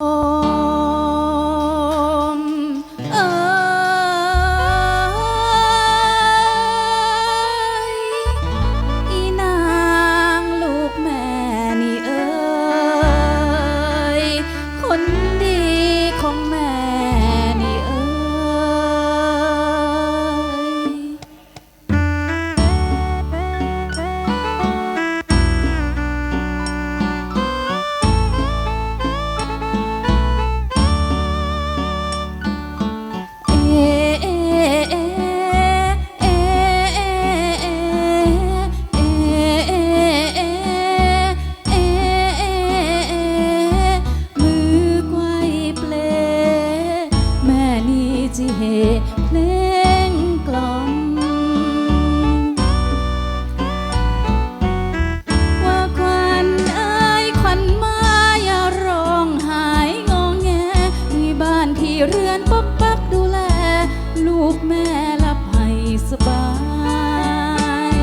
Oh. เรือนปักปักดูแล ลูกแม่ละบให้สบาย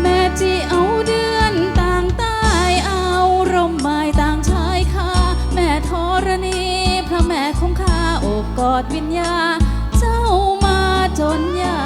แม่ที่เอาเดือนต่างใต้เอาร่มไม้ต่างชายคาแม่ธรณีพระแม่คงคาอบกอดวิญญา เจ้ามาจนยา